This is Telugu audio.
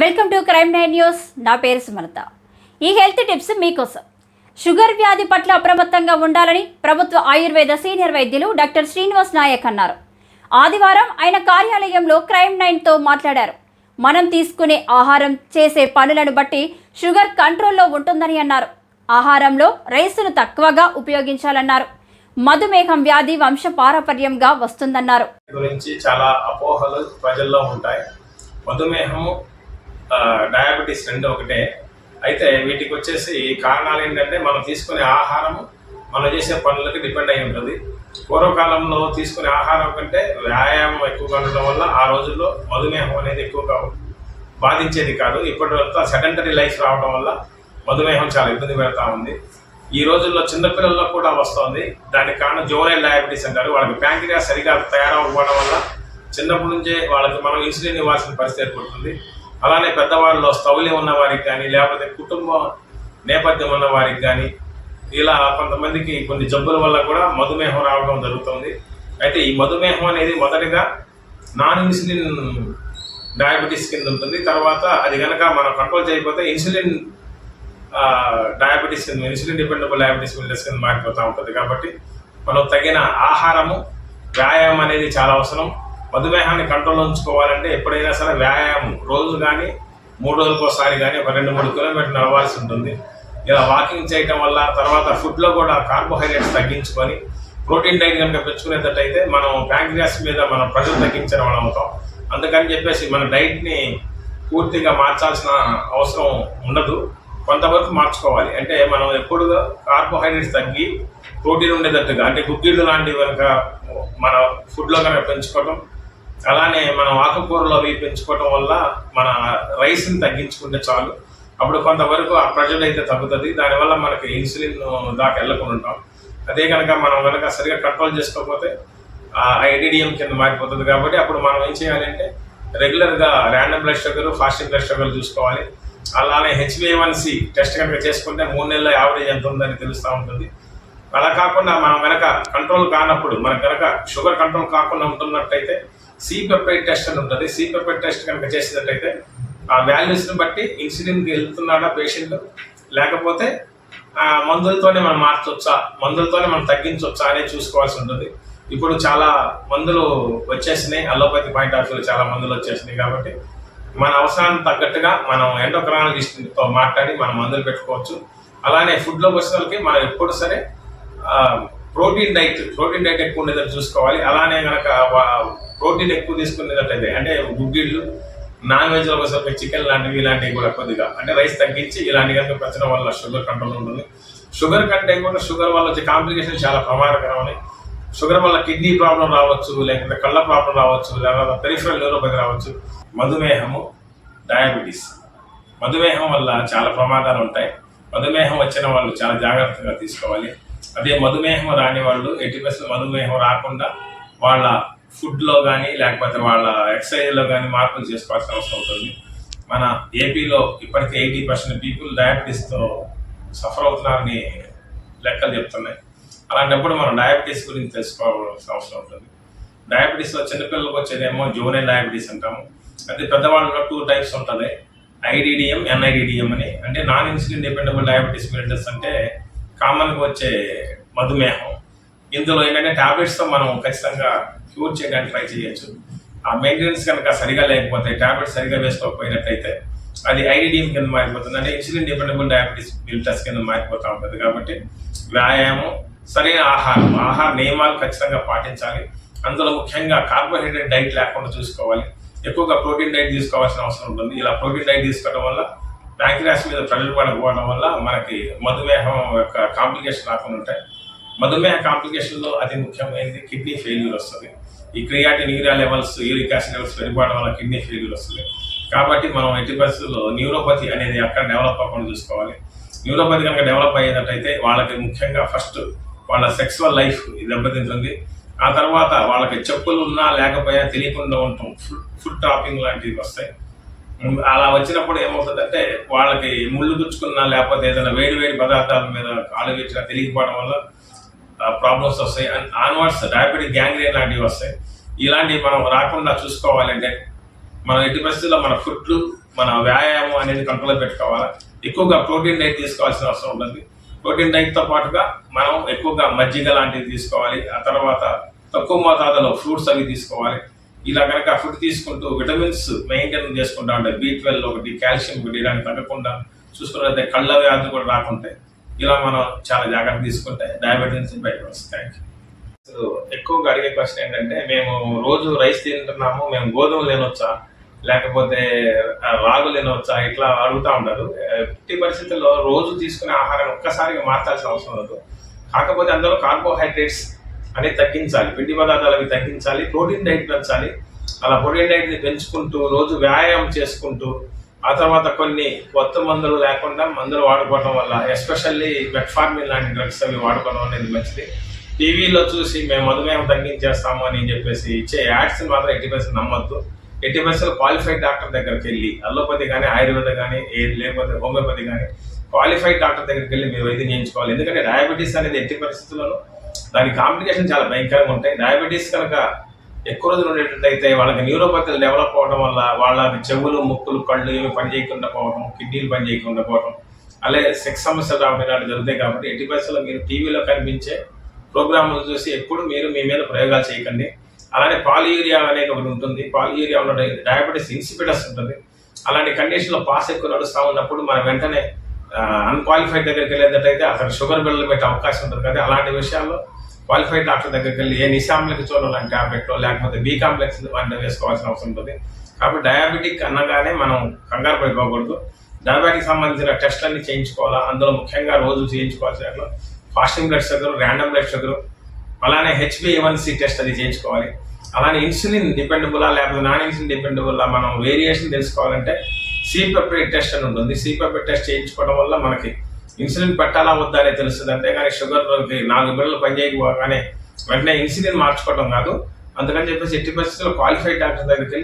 Welcome to crime nine news. నా పేరు సుమలత. ఈ హెల్త్ టిప్స్ మీకోసం. షుగర్ వ్యాధి పట్ల అప్రమత్తంగా ఉండాలని ప్రభుత్వ ఆయుర్వేద సీనియర్ వైద్యులు డాక్టర్ శ్రీనివాస్ నాయక్ అన్నారు. ఆదివారం ఆయన కార్యాలయంలో క్రైమ్ నైన్తో మాట్లాడారు. మనం తీసుకునే ఆహారం చేసే పనులను బట్టి షుగర్ కంట్రోల్లో ఉంటుందని అన్నారు. ఆహారంలో రైసును తక్కువగా ఉపయోగించాలన్నారు. మధుమేహం వ్యాధి వంశపారపర్యంగా వస్తుందన్నారు. గురించి చాలా అపోహలు ప్రజల్లో ఉంటాయి. మధుమేహము డయాబెటీస్ రెండు ఒకటే. అయితే వీటికి వచ్చేసి కారణాలు ఏంటంటే మనం తీసుకునే ఆహారము మనం చేసే పనులకి డిపెండ్ అయి ఉంటుంది. పూర్వకాలంలో తీసుకునే ఆహారం కంటే వ్యాయామం ఎక్కువగా ఉండడం వల్ల ఆ రోజుల్లో మధుమేహం అనేది ఎక్కువగా బాధించేది కాదు. ఇప్పటివరకు సెకండరీ లైఫ్ రావడం వల్ల మధుమేహం చాలా ఇబ్బంది పెడతా ఉంది. ఈ రోజుల్లో చిన్నపిల్లల్లో కూడా వస్తుంది. దానికి కారణం జోనల్ డయాబెటీస్ అంటారు. వాళ్ళకి ప్యాంక్రియా సరిగా తయారవ్వడం వల్ల చిన్నప్పటి నుంచే వాళ్ళకి మనం ఇన్సులిన్ ఇవ్వాల్సిన పరిస్థితి ఏర్పడుతుంది. అలానే పెద్దవాళ్ళలో స్థౌల్యం ఉన్న వారికి కానీ లేకపోతే కుటుంబం నేపథ్యం ఉన్న వారికి కానీ ఇలా కొంతమందికి కొన్ని జబ్బుల వల్ల కూడా మధుమేహం రావడం జరుగుతుంది. అయితే ఈ మధుమేహం అనేది మొదటిగా నాన్ ఇన్సులిన్ డయాబెటీస్ కింద ఉంటుంది. తర్వాత అది కనుక మనం కంట్రోల్ చేయకపోతే ఇన్సులిన్ డయాబెటీస్ కింద ఇన్సులిన్ డిపెండబుల్ డయాబెటీస్ మిల్లర్స్ కింద మారిపోతూ ఉంటుంది. కాబట్టి మనం తగిన ఆహారము వ్యాయామం అనేది చాలా అవసరం. మధుమేహాన్ని కంట్రోల్లో ఉంచుకోవాలంటే ఎప్పుడైనా సరే వ్యాయామం. రోజు కానీ మూడు రోజులకు ఒకసారి కానీ ఒక రెండు మూడు కిలోమీటర్లు నడవాల్సి ఉంటుంది. ఇలా వాకింగ్ చేయటం వల్ల తర్వాత ఫుడ్లో కూడా కార్బోహైడ్రేట్స్ తగ్గించుకొని ప్రోటీన్ డైట్ కనుక పెంచుకునేటట్టయితే మనం ప్యాంక్రియాస్ మీద మనం ప్రెషర్ తగ్గించడం వల్ల అవుతాం. అందుకని చెప్పేసి మన డైట్ని పూర్తిగా మార్చాల్సిన అవసరం ఉండదు. కొంతవరకు మార్చుకోవాలి. అంటే మనం ఎప్పుడు కార్బోహైడ్రేట్స్ తగ్గి ప్రోటీన్ ఉండేటట్టుగా అంటే గుగ్గిళ్ళు లాంటివి కనుక మన ఫుడ్లో కనుక పెంచుకోవటం అలానే మనం ఆకుకూరలు అవి పెంచుకోవటం వల్ల మన రైస్ని తగ్గించుకుంటే చాలు. అప్పుడు కొంతవరకు ఆ ప్రెషర్ అయితే తగ్గుతుంది దానివల్ల మనకి ఇన్సులిన్ దాకా వెళ్ళకుండా ఉంటాం. అదే కనుక మనం కనుక సరిగా కంట్రోల్ చేసుకోకపోతే ఐడిడిఎం కింద మారిపోతుంది కాబట్టి అప్పుడు మనం ఏం చేయాలంటే రెగ్యులర్గా random blood sugar fasting blood sugar చూసుకోవాలి. అలానే హెచ్బిఏవన్సి టెస్ట్ కనుక చేసుకుంటే మూడు నెలల యావరేజ్ ఎంత ఉందని తెలుస్తూ ఉంటుంది. అలా కాకుండా మనం కనుక కంట్రోల్ కానప్పుడు మనకు కనుక షుగర్ కంట్రోల్ కాకుండా ఉంటున్నట్టయితే సి పెప్టైడ్ టెస్ట్ అని ఉంటుంది. సి పెప్టైడ్ టెస్ట్ కనుక చేసినట్టయితే ఆ వాల్యూస్ని బట్టి ఇన్సులిన్కి వెళ్తున్నాడా పేషెంట్ లేకపోతే మందులతోనే మనం మార్చొచ్చా? మందులతోనే మనం తగ్గించవచ్చా అనేది చూసుకోవాల్సి ఉంటుంది. ఇప్పుడు చాలా మందులు వచ్చేసినాయి. అలోపతి పాయింట్ ఆఫ్ వ్యూలో చాలా మందులు వచ్చేసినాయి కాబట్టి మన అవసరానికి తగ్గట్టుగా మనం ఎండోక్రాలజిస్ట్తో మాట్లాడి మనం మందులు పెట్టుకోవచ్చు. అలానే ఫుడ్లోకి వచ్చిన వాళ్ళకి మనం ఎప్పుడు సరే ప్రోటీన్ డైట్ ప్రోటీన్ డైట్ ఎక్కువ ఉండేదని చూసుకోవాలి. అలానే కనుక ప్రోటీన్ ఎక్కువ తీసుకునేటట్లయితే అంటే గుగ్గిళ్ళు నాన్ వెజ్లో ఒకసారి చికెన్ లాంటివి ఇలాంటివి కూడా కొద్దిగా అంటే రైస్ తగ్గించి ఇలాంటి కనుక పెంచడం వల్ల షుగర్ కంట్రోల్ ఉంటుంది. షుగర్ కంటే కూడా షుగర్ వల్ల వచ్చే కాంప్లికేషన్ చాలా ప్రమాదకరమని షుగర్ వల్ల కిడ్నీ ప్రాబ్లం రావచ్చు లేకపోతే కళ్ళ ప్రాబ్లం రావచ్చు లేదా పెరిఫరల్ న్యూరోపతి రావచ్చు. మధుమేహము డయాబెటీస్. మధుమేహం వల్ల చాలా ప్రమాదాలు ఉంటాయి. మధుమేహం వచ్చిన వాళ్ళు చాలా జాగ్రత్తగా తీసుకోవాలి. అదే మధుమేహం రాని వాళ్ళు ఎట్టి మధుమేహం రాకుండా వాళ్ళ ఫుడ్లో కానీ లేకపోతే వాళ్ళ ఎక్సర్సైజ్లో కానీ మార్పులు చేసుకోవాల్సిన అవసరం ఉంటుంది మన ఏపీలో ఇప్పటికే ఎయిటీ పర్సెంట్ పీపుల్ డయాబెటీస్తో సఫర్ అవుతున్నారని లెక్కలు చెప్తున్నాయి. అలాంటప్పుడు మనం డయాబెటీస్ గురించి తెలుసుకోవాల్సిన అవసరం ఉంటుంది. డయాబెటీస్లో చిన్నపిల్లలకు వచ్చేదేమో జోనల్ డయాబెటీస్ అంటాము. అదే పెద్దవాళ్ళలో టూ టైప్స్ ఉంటుంది. ఐడిడిఎం ఎన్ఐడిడిఎం అని. అంటే non insulin dependable diabetes mellitus అంటే కామన్గా వచ్చే మధుమేహం. ఇందులో ఏంటంటే టాబ్లెట్స్తో మనం ఖచ్చితంగా క్యూర్ చేయడానికి ట్రై చేయొచ్చు. ఆ మెయింటెనెన్స్ కనుక సరిగా లేకపోతే టాబ్లెట్స్ సరిగా వేసుకోకపోయినట్లయితే అది ఐడిడిఎం కింద మారిపోతుంది. అంటే ఇన్సులిన్ డిపెండబుల్ డయాబెటీస్ మిలిటస్ కింద మారిపోతూ ఉంటుంది కాబట్టి వ్యాయామం సరైన ఆహారం. ఆహార నియమాలు ఖచ్చితంగా పాటించాలి. అందులో ముఖ్యంగా కార్బోహైడ్రేట్ డైట్ లేకుండా చూసుకోవాలి. ఎక్కువగా ప్రోటీన్ డైట్ తీసుకోవాల్సిన అవసరం ఉంటుంది. ఇలా ప్రోటీన్ డైట్ తీసుకోవడం వల్ల ప్యాంక్రాస్ మీద ప్రజలు పడకపోవడం వల్ల మనకి మధుమేహం యొక్క కాంప్లికేషన్ రాకుండా ఉంటాయి. మధుమేహ కాంప్లికేషన్లో అతి ముఖ్యమైనది కిడ్నీ ఫెయిల్యూర్ వస్తుంది. ఈ creatine urea levels uric acid levels పెరిగిపోవడం వల్ల కిడ్నీ ఫెయిల్యూర్ వస్తున్నాయి కాబట్టి మనం ఎట్టి పరిస్థితుల్లో న్యూరోపతి అనేది అక్కడ డెవలప్ అవ్వకుండా చూసుకోవాలి. న్యూరోపతి కనుక డెవలప్ అయ్యేటట్టయితే వాళ్ళకి ముఖ్యంగా ఫస్ట్ వాళ్ళ సెక్సువల్ లైఫ్ దెబ్బతింటుంది. ఆ తర్వాత వాళ్ళకి చెప్పులు ఉన్నా లేకపోయినా తెలియకుండా ఉంటాం. ఫుడ్ ఫుడ్ టాపింగ్ లాంటివి వస్తాయి. అలా వచ్చినప్పుడు ఏమవుతుందంటే వాళ్ళకి ముళ్ళు గుచ్చుకున్నా లేకపోతే ఏదైనా వేడి వేడి పదార్థాల మీద కాలు పెట్టినా తెలియకపోవడం వల్ల ప్రాబ్లమ్స్ వస్తాయి. అండ్ ఆన్వర్డ్స్ డయాబెటిక్ గ్యాంగ్రీన్ లాంటివి వస్తాయి. ఇలాంటివి మనం రాకుండా చూసుకోవాలంటే మనం ఎట్టి పరిస్థితుల్లో మన ఫుడ్లు మన వ్యాయామం అనేది కంట్రోల్లో పెట్టుకోవాలా? ఎక్కువగా ప్రోటీన్ డైట్ తీసుకోవాల్సిన అవసరం ఉంటుంది. ప్రోటీన్ డైట్తో పాటుగా మనం ఎక్కువగా మజ్జిగ లాంటివి తీసుకోవాలి. ఆ తర్వాత తక్కువ మోతాదులో ఫ్రూట్స్ అవి తీసుకోవాలి. ఇలా కనుక ఫుడ్ తీసుకుంటూ విటమిన్స్ మెయింటైన్ చేసుకుంటా ఉంటాయి బీ ట్వెల్వ్ ఒకటి కాల్షియం ఒకటి ఇలాంటి తగ్గకుండా చూసుకున్నట్లయితే కళ్ళ వ్యాధులు కూడా రాకుంటాయి ఇలా మనం చాలా జాగ్రత్త తీసుకుంటే డయాబెటీస్ నుంచి బయట వస్తాయి అసలు ఎక్కువగా అడిగే క్వశ్చన్ ఏంటంటే మేము రోజు రైస్ తింటున్నాము మేము గోధుమలు తినొచ్చా? లేకపోతే రాగు లేనొచ్చా ఇట్లా అడుగుతా ఉంటారు. ఎట్టి పరిస్థితుల్లో రోజు తీసుకునే ఆహారం ఒక్కసారిగా మార్చాల్సిన అవసరం లేదు. కాకపోతే అందులో కార్బోహైడ్రేట్స్ అనేది తగ్గించాలి. పిండి పదార్థాలు అవి తగ్గించాలి. ప్రోటీన్ డైట్ పెంచాలి. అలా ప్రోటీన్ డైట్ని పెంచుకుంటూ రోజు వ్యాయామం చేసుకుంటూ ఆ తర్వాత కొన్ని కొత్త మందులు లేకుండా మందులు వాడుకోవడం వల్ల ఎస్పెషల్లీ మెట్ఫార్మిన్ లాంటి డ్రగ్స్ అవి వాడుకోవడం అనేది మంచిది. టీవీలో చూసి మేము మధుమేహం తగ్గించేస్తాము అని చెప్పేసి ఇచ్చే యాడ్స్ మాత్రం ఎట్టి పర్సెంట్ నమ్మద్దు. ఎట్టి పర్సెంట్ క్వాలిఫైడ్ డాక్టర్ దగ్గరికి వెళ్ళి అల్లోపతి కానీ ఆయుర్వేద కానీ ఏది లేకపోతే హోమియోపతి కానీ క్వాలిఫైడ్ డాక్టర్ దగ్గరికి వెళ్ళి మీరు వైద్యం చేయించుకోవాలి. ఎందుకంటే డయాబెటీస్ అనేది ఎట్టి పరిస్థితుల్లోనూ దాని కాంప్లికేషన్ చాలా భయంకరంగా ఉంటాయి. డయాబెటీస్ కనుక ఎక్కువ రోజులు ఉండేటట్టయితే వాళ్ళకి న్యూరోపతిలు డెవలప్ అవడం వల్ల వాళ్ళ చెవులు ముక్కులు కళ్ళు ఏమి పని చేయకుండా పోవడం కిడ్నీలు పని చేయకుండా పోవడం అలాగే సెక్స్ సమస్యలు రావడం ఇలాంటివి జరుగుతాయి కాబట్టి ఎట్టి పరిస్థితుల్లో మీరు టీవీలో కనిపించే ప్రోగ్రాములు చూసి ఎప్పుడు మీరు మీ మీద ప్రయోగాలు చేయకండి. అలానే పాలియూరియా అనేది ఒకటి ఉంటుంది. పాలియూరియా ఉన్న డయాబెటీస్ ఇన్సిపిటస్ ఉంటుంది. అలాంటి కండిషన్లో పాస్ ఎక్కువ నడుస్తూ ఉన్నప్పుడు మనం వెంటనే అన్క్వాలిఫైడ్ దగ్గరికి వెళ్ళేటట్టయితే అక్కడ షుగర్ బిల్లలు పెట్టే అవకాశం ఉంటుంది. కదా అలాంటి విషయాల్లో క్వాలిఫైడ్ డాక్టర్ దగ్గరికి వెళ్ళి ఏ నిశాంలకి చూడాలి లాంటి టాబ్లెట్ లేకపోతే బీ కాంప్లెక్స్ వంటి వేసుకోవాల్సిన అవసరం ఉంటుంది. కాబట్టి డయాబెటిక్ అనగానే మనం కంగారు పడిపోకూడదు. డయాబెటిక్ సంబంధించిన టెస్ట్లన్నీ చేయించుకోవాలా? అందులో ముఖ్యంగా రోజు చేయించుకోవాల్సిన fasting blood sugar random blood sugar అలానే హెచ్బిఏవన్సి టెస్ట్ అది చేయించుకోవాలి. అలానే ఇన్సులిన్ డిపెండబులా లేకపోతే నాన్ ఇన్సులిన్ డిపెండబుల్ మనం వేరియేషన్ తెలుసుకోవాలంటే సీపెప్రిడ్ టెస్ట్ అని ఉంటుంది. సిపెప్టైడ్ టెస్ట్ చేయించుకోవడం వల్ల మనకి ఇన్సులిన్ పెట్టాలా వద్దా అనేది తెలుస్తుంది. అంతేగాని షుగర్ నాలుగు బిళ్ళలు పనిచేయకపోగానే వెంటనే ఇన్సులిన్ మార్చుకోవడం కాదు. అందుకని చెప్పేసి ఎట్టి పరిస్థితుల్లో క్వాలిఫైడ్ డాక్టర్ దగ్గరికి వెళ్ళి